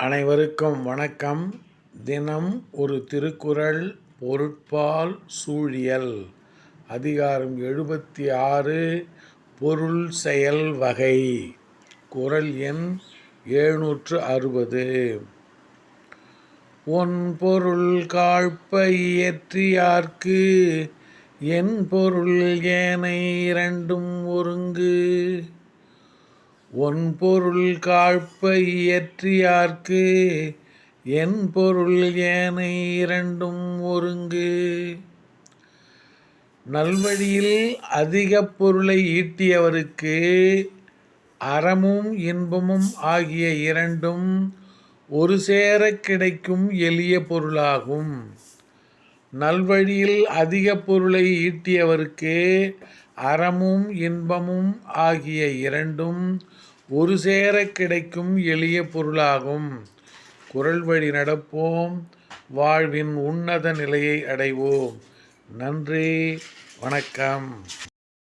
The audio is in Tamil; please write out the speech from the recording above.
அனைவருக்கும் வணக்கம். தினம் ஒரு திருக்குறள் பொருட்பால் சூழியல். அதிகாரம் எழுபத்தி ஆறு பொருள் செயல் வகை. குறள் எண் எழுநூற்று அறுபது. ஒன் பொருள் காழ்ப்பை இயற்றியார்க்கு என் பொருள் ஏனை இரண்டும் ஒருங்கு. ஒன் பொருள் காழ்ப்பை இயற்றியார்க்கு என் பொருள் ஏனை இரண்டும் ஒருங்கு. நல்வழியில் அதிக பொருளை ஈட்டியவருக்கு அறமும் இன்பமும் ஆகிய இரண்டும் ஒரு சேர கிடைக்கும் எளிய பொருளாகும். நல்வழியில் அதிக பொருளை ஈட்டியவருக்கு அறமும் இன்பமும் ஆகிய இரண்டும் ஒரு சேர கிடைக்கும் எளிய பொருளாகும். குரல் வழி நடப்போம். வாழ்வின் உன்னத நிலையை அடைவோம். நன்றி. வணக்கம்.